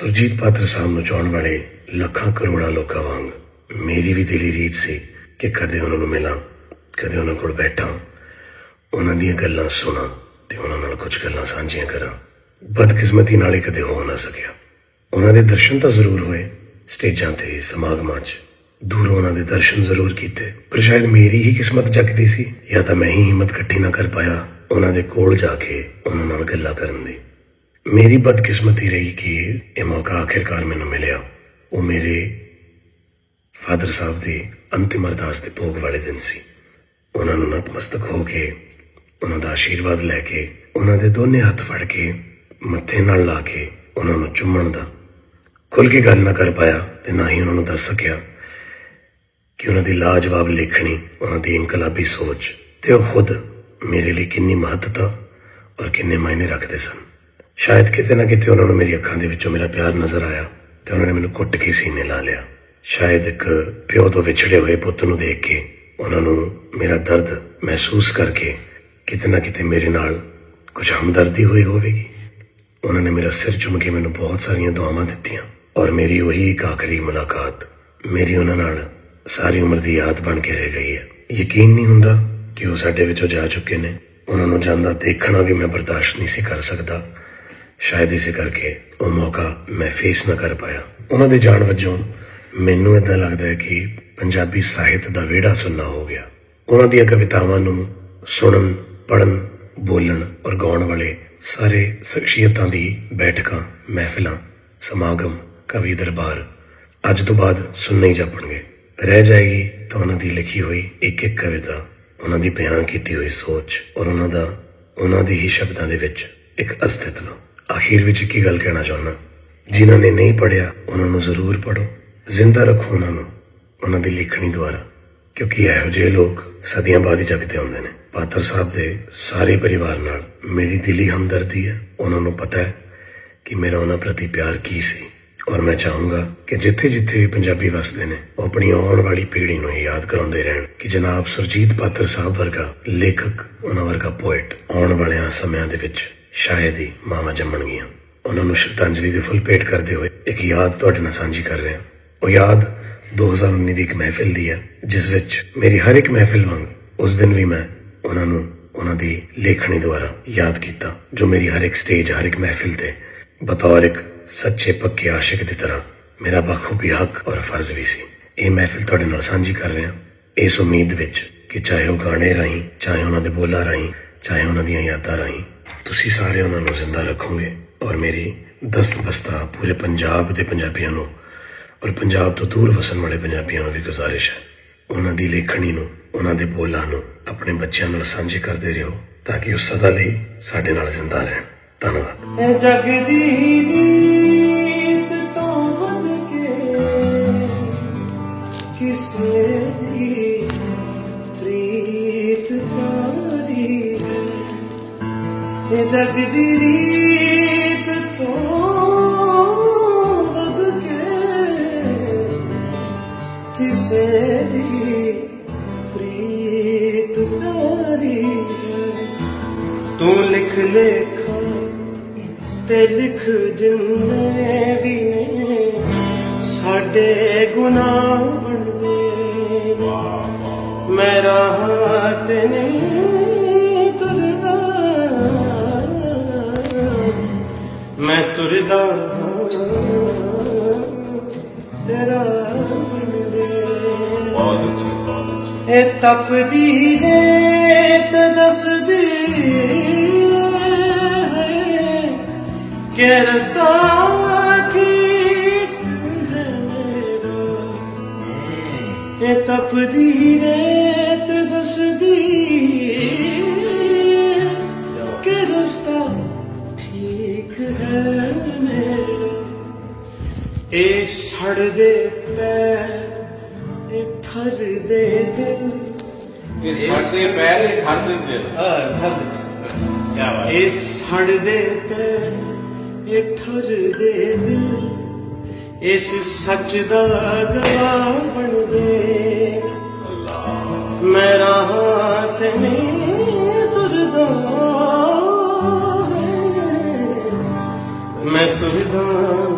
ਸੁਰਜੀਤ ਪਾਤਰ ਸਾਹਿਬ ਨੂੰ ਚਾਹਣ ਵਾਲੇ ਲੱਖਾਂ ਕਰੋੜਾਂ ਲੋਕਾਂ ਵਾਂਗ ਮੇਰੀ ਵੀ ਦਿਲੀ ਰੀਤ ਸੀ ਕਿ ਕਦੇ ਉਹਨਾਂ ਨੂੰ ਮਿਲਾਂ, ਕਦੇ ਉਹਨਾਂ ਕੋਲ ਬੈਠਾਂ, ਉਹਨਾਂ ਦੀਆਂ ਗੱਲਾਂ ਸੁਣਾ ਤੇ ਉਹਨਾਂ ਨਾਲ ਕੁਝ ਗੱਲਾਂ ਸਾਂਝੀਆਂ ਕਰਾਂ। ਬਦਕਿਸਮਤੀ ਨਾਲ ਹੀ ਕਦੇ ਹੋ ਨਾ ਸਕਿਆ। ਉਹਨਾਂ ਦੇ ਦਰਸ਼ਨ ਤਾਂ ਜ਼ਰੂਰ ਹੋਏ, ਸਟੇਜਾਂ ਤੇ, ਸਮਾਗਮਾਂ 'ਚ। ਦੂਰੋਂ ਉਹਨਾਂ ਦੇ ਦਰਸ਼ਨ ਜ਼ਰੂਰ ਕੀਤੇ, ਪਰ ਸ਼ਾਇਦ ਮੇਰੀ ਹੀ ਕਿਸਮਤ ਜਗਦੀ ਸੀ, ਜਾਂ ਤਾਂ ਮੈਂ ਹੀ ਹਿੰਮਤ ਇਕੱਠੀ ਨਾ ਕਰ ਪਾਇਆ, ਉਹਨਾਂ ਦੇ ਕੋਲ ਜਾ ਕੇ ਉਹਨਾਂ ਨਾਲ ਗੱਲਾਂ ਕਰਨ ਦੀ। ਮੇਰੀ ਬਦਕਿਸਮਤੀ ਰਹੀ ਕਿ ਇਹ ਮੌਕਾ ਆਖਿਰਕਾਰ ਮੈਨੂੰ ਮਿਲਿਆ। ਉਹ ਮੇਰੇ ਫਾਦਰ ਸਾਹਿਬ ਦੀ ਅੰਤਿਮ ਅਰਦਾਸ ਦੇ ਭੋਗ ਵਾਲੇ ਦਿਨ ਸੀ। ਉਹਨਾਂ ਨੂੰ ਨਤਮਸਤਕ ਹੋ ਕੇ, ਉਹਨਾਂ ਦਾ ਆਸ਼ੀਰਵਾਦ ਲੈ ਕੇ, ਉਹਨਾਂ ਦੇ ਦੋਨੇ ਹੱਥ ਫੜ ਕੇ, ਮੱਥੇ ਨਾਲ ਲਾ ਕੇ ਉਹਨਾਂ ਨੂੰ ਚੁੰਮਣ ਦਾ ਖੁੱਲ ਕੇ ਗੱਲ ਨਾ ਕਰ ਪਾਇਆ ਤੇ ਨਾ ਹੀ ਉਹਨਾਂ ਨੂੰ ਦੱਸ ਸਕਿਆ ਕਿ ਉਹਨਾਂ ਦੀ ਲਾਜਵਾਬ ਲਿਖਣੀ, ਉਹਨਾਂ ਦੀ ਇਨਕਲਾਬੀ ਸੋਚ ਤੇ ਉਹ ਖੁਦ ਮੇਰੇ ਲਈ ਕਿੰਨੀ ਮਹੱਤਤਾ ਔਰ ਕਿੰਨੇ ਮਾਇਨੇ ਰੱਖਦੇ ਸਨ। ਸ਼ਾਇਦ ਕਿਤੇ ਨਾ ਕਿਤੇ ਉਹਨਾਂ ਨੂੰ ਮੇਰੀ ਅੱਖਾਂ ਦੇ ਵਿੱਚੋਂ ਮੇਰਾ ਪਿਆਰ ਨਜ਼ਰ ਆਇਆ ਤੇ ਉਹਨਾਂ ਨੇ ਮੈਨੂੰ ਕੁੱਟ ਕੇ ਸੀਨੇ ਲਾ ਲਿਆ। ਸ਼ਾਇਦ ਇੱਕ ਪਿਓ ਤੋਂ ਵਿਛੜੇ ਹੋਏ ਪੁੱਤ ਨੂੰ ਦੇਖ ਕੇ ਉਹਨਾਂ ਨੂੰ ਮੇਰਾ ਦਰਦ ਮਹਿਸੂਸ ਕਰਕੇ ਕਿਤੇ ਨਾ ਕਿਤੇ ਮੇਰੇ ਨਾਲ ਕੁਝ ਹਮਦਰਦੀ ਹੋਈ ਹੋਵੇਗੀ। ਉਹਨਾਂ ਨੇ ਮੇਰਾ ਸਿਰ ਚੁੰਮ ਕੇ ਮੈਨੂੰ ਬਹੁਤ ਸਾਰੀਆਂ ਦੁਆਵਾਂ ਦਿੱਤੀਆਂ ਔਰ ਮੇਰੀ ਉਹੀ ਇੱਕ ਆਖਰੀ ਮੁਲਾਕਾਤ ਮੇਰੀ ਉਹਨਾਂ ਨਾਲ ਸਾਰੀ ਉਮਰ ਦੀ ਯਾਦ ਬਣ ਕੇ ਰਹਿ ਗਈ ਹੈ। ਯਕੀਨ ਨਹੀਂ ਹੁੰਦਾ ਕਿ ਉਹ ਸਾਡੇ ਵਿੱਚੋਂ ਜਾ ਚੁੱਕੇ ਨੇ। ਉਹਨਾਂ ਨੂੰ ਜਾਂਦਾ ਦੇਖਣਾ ਵੀ ਮੈਂ ਬਰਦਾਸ਼ਤ ਨਹੀਂ ਸੀ ਕਰ ਸਕਦਾ। ਸ਼ਾਇਦ ਇਸੇ ਕਰਕੇ ਉਹ ਮੌਕਾ ਮੈਂ ਫੇਸ ਨਾ ਕਰ ਪਾਇਆ। ਉਹਨਾਂ ਦੇ ਜਾਣ ਵਜੋਂ ਮੈਨੂੰ ਇਦਾਂ ਲੱਗਦਾ ਹੈ ਕਿ ਪੰਜਾਬੀ ਸਾਹਿਤ ਦਾ ਵਿਹੜਾ ਸੁਣਨਾ ਹੋ ਗਿਆ। ਉਹਨਾਂ ਦੀਆਂ ਕਵਿਤਾਵਾਂ ਨੂੰ ਸੁਣਨ ਪੜਨ ਬੋਲਣ ਔਰ ਗਾਉਣ ਵਾਲੇ ਸਾਰੇ ਸ਼ਖਸੀਅਤਾਂ ਦੀ ਬੈਠਕਾਂ, ਮਹਿਫਿਲਾਂ, ਸਮਾਗਮ, ਕਵੀ ਦਰਬਾਰ ਅੱਜ ਤੋਂ ਬਾਅਦ ਸੁਣਨੇ ਹੀ ਜਾਪਣਗੇ। ਰਹਿ ਜਾਏਗੀ ਤਾਂ ਉਹਨਾਂ ਦੀ ਲਿਖੀ ਹੋਈ ਇੱਕ ਇੱਕ ਕਵਿਤਾ, ਉਹਨਾਂ ਦੀ ਬਿਆਨ ਕੀਤੀ ਹੋਈ ਸੋਚ ਔਰ ਉਹਨਾਂ ਦਾ, ਉਹਨਾਂ ਦੇ ਹੀ ਸ਼ਬਦਾਂ ਦੇ ਵਿੱਚ ਇੱਕ ਅਸਤਿਤਵ। ਆਖਿਰ ਵਿੱਚ ਕੀ ਗੱਲ ਕਹਿਣਾ ਚਾਹੁੰਦਾ? ਜਿਨ੍ਹਾਂ ਨੇ ਨਹੀਂ ਪੜਿਆ ਉਹਨਾਂ ਨੂੰ ਜ਼ਰੂਰ ਪੜੋ ਜ਼ਿੰਦਾ ਰੱਖੋ ਉਹਨਾਂ ਨੂੰ, ਉਹਨਾਂ ਦੀ ਲਿਖਣੀ ਦੁਆਰਾ। ਕਿਉਂਕਿ ਇਹੋ ਜਿਹੇ ਲੋਕ ਸਦੀਆਂ ਬਾਅਦ ਹੀ ਜਗਦੇ ਹੁੰਦੇ ਨੇ। ਪਾਤਰ ਸਾਹਿਬ ਦੇ ਸਾਰੇ ਪਰਿਵਾਰ ਨਾਲ ਮੇਰੀ ਦਿਲੀ ਹਮਦਰਦੀ ਹੈ। ਉਹਨਾਂ ਨੂੰ ਪਤਾ ਹੈ ਕਿ ਮੇਰਾ ਉਹਨਾਂ ਪ੍ਰਤੀ ਪਿਆਰ ਕੀ ਸੀ। ਔਰ ਮੈਂ ਚਾਹੂੰਗਾ ਕਿ ਜਿੱਥੇ-ਜਿੱਥੇ ਵੀ ਪੰਜਾਬੀ ਵਸਦੇ ਨੇ, ਉਹ ਆਪਣੀ ਆਉਣ ਵਾਲੀ ਪੀੜ੍ਹੀ ਨੂੰ ਯਾਦ ਕਰਾਉਂਦੇ ਰਹਿਣ ਕਿ ਜਨਾਬ ਸੁਰਜੀਤ ਪਾਤਰ ਸਾਹਿਬ ਵਰਗਾ ਲੇਖਕ, ਉਹਨਾਂ ਵਰਗਾ ਪੋਇਟ ਆਉਣ ਵਾਲਿਆਂ ਸਮਿਆਂ ਦੇ ਵਿੱਚ ਸ਼ਾਇਦ ਹੀ ਮਾਵਾਂ ਜੰਮਣਗੀਆਂ ਉਹਨਾਂ ਨੂੰ ਸ਼ਰਧਾਂਜਲੀ ਦੇ ਫੁੱਲ ਭੇਟ ਕਰਦੇ ਹੋਏ ਇੱਕ ਯਾਦ ਤੁਹਾਡੇ ਨਾਲ ਸਾਂਝੀ ਕਰ ਰਿਹਾ ਉਹ ਯਾਦ 2019 ਦੀ ਇੱਕ ਮਹਿਫਿਲ ਦੀ ਹੈ, ਜਿਸ ਵਿੱਚ ਮੇਰੀ ਹਰ ਇੱਕ ਮਹਿਫਿਲ ਵਾਂਗ ਉਸ ਦਿਨ ਵੀ ਮੈਂ ਉਹਨਾਂ ਨੂੰ ਉਹਨਾਂ ਦੀ ਲੇਖਣੀ ਦੁਆਰਾ ਯਾਦ ਕੀਤਾ, ਜੋ ਮੇਰੀ ਹਰ ਇੱਕ ਸਟੇਜ ਹਰ ਇੱਕ ਮਹਿਫਿਲ ਤੇ ਬਤੌਰ ਇੱਕ ਸੱਚੇ ਪੱਕੇ ਆਸ਼ਿਕ ਦੀ ਤਰ੍ਹਾਂ ਮੇਰਾ ਬਖੂਬੀ ਹੱਕ ਔਰ ਫਰਜ਼ ਵੀ ਸੀ। ਇਹ ਮਹਿਫਿਲ ਤੁਹਾਡੇ ਨਾਲ ਸਾਂਝੀ ਕਰ ਰਿਹਾ ਇਸ ਉਮੀਦ ਵਿੱਚ ਕਿ ਚਾਹੇ ਉਹ ਗਾਣੇ ਰਾਹੀਂ, ਚਾਹੇ ਉਹਨਾਂ ਦੇ ਬੋਲਾਂ ਰਾਹੀਂ, ਚਾਹੇ ਉਹਨਾਂ ਦੀਆਂ ਯਾਦਾਂ ਰਾਹੀਂ ਤੁਸੀਂ ਸਾਰੇ ਉਹਨਾਂ ਨੂੰ ਜ਼ਿੰਦਾ ਰੱਖੋਗੇ ਔਰ ਮੇਰੀ ਦਸਤਬਸਤਾ ਪੂਰੇ ਪੰਜਾਬ ਦੇ ਪੰਜਾਬੀਆਂ ਨੂੰ ਔਰ ਪੰਜਾਬ ਤੋਂ ਦੂਰ ਵਸਣ ਵਾਲੇ ਪੰਜਾਬੀਆਂ ਨੂੰ ਵੀ ਗੁਜ਼ਾਰਿਸ਼ ਹੈ। ਉਹਨਾਂ ਦੀ ਲੇਖਣੀ ਨੂੰ, ਉਹਨਾਂ ਦੇ ਬੋਲਾਂ ਨੂੰ ਆਪਣੇ ਬੱਚਿਆਂ ਨਾਲ ਸਾਂਝੇ ਕਰਦੇ ਰਹੋ ਤਾਂ ਕਿ ਉਹ ਸਦਾ ਲਈ ਸਾਡੇ ਨਾਲ ਜ਼ਿੰਦਾ ਰਹਿਣ। ਧੰਨਵਾਦ। ਇਹ ਜਗ ਦੀ ਰੀਤ ਤੋਂ ਵੱਧ ਕੇ ਕਿਸੇ ਜਗ ਦੀ ਰੀਤ ਤੋਂ ਵੱਧ ਕੇ ਕਿਸੇ ਦੀ ਪ੍ਰੀਤ ਕਾਰੀ ਤੂੰ ਲਿਖ ਲੇਖਾਂ ਤੇ ਲਿਖ ਜਿੰਨੇ ਵੀ ਨੇ ਸਾਡੇ ਗੁਨਾਹ ਬਣਦੇ ਮੇਰਾ ਹੱਥ ਨਹੀਂ ਮੈਂ ਤੁਰਦਾ ਤੇਰਾ ਬਣਦੇ ਬਹੁਤ ਅੱਛੀ। ਬਹੁਤ ਇਹ ਤਪਦੀ ਰੇਤ ਦੱਸਦੀ ਹੈ ਕਿ ਰਸਤਾ ਠੀਕ ਹੈ ਮੇਰਾ। ਇਹ ਤਪਦੀ ਰੇਤ ਦੱਸਦੀ ਕਿ ਰਸਤਾ ਮੇਰਾ ਇਹ ਸੜਦੇ ਪੈਰ ਇਹ ਠਰਦੇ ਦਿਲ। ਇਹ ਸਾਡੇ ਪੈਰ ਇਹ ਦਿੰਦੇ ਨੇ ਹਾਂ ਠਰ ਕੀ ਬਾਤ ਇਹ ਸੜਦੇ ਪੈਰ ਇਹ ਠਰਦੇ ਦਿਲ। ਇਸ ਸੱਚ ਦਾ ਗਵਾਹ ਬਣਦੇ। ਮੇਰਾ ਮੈਂ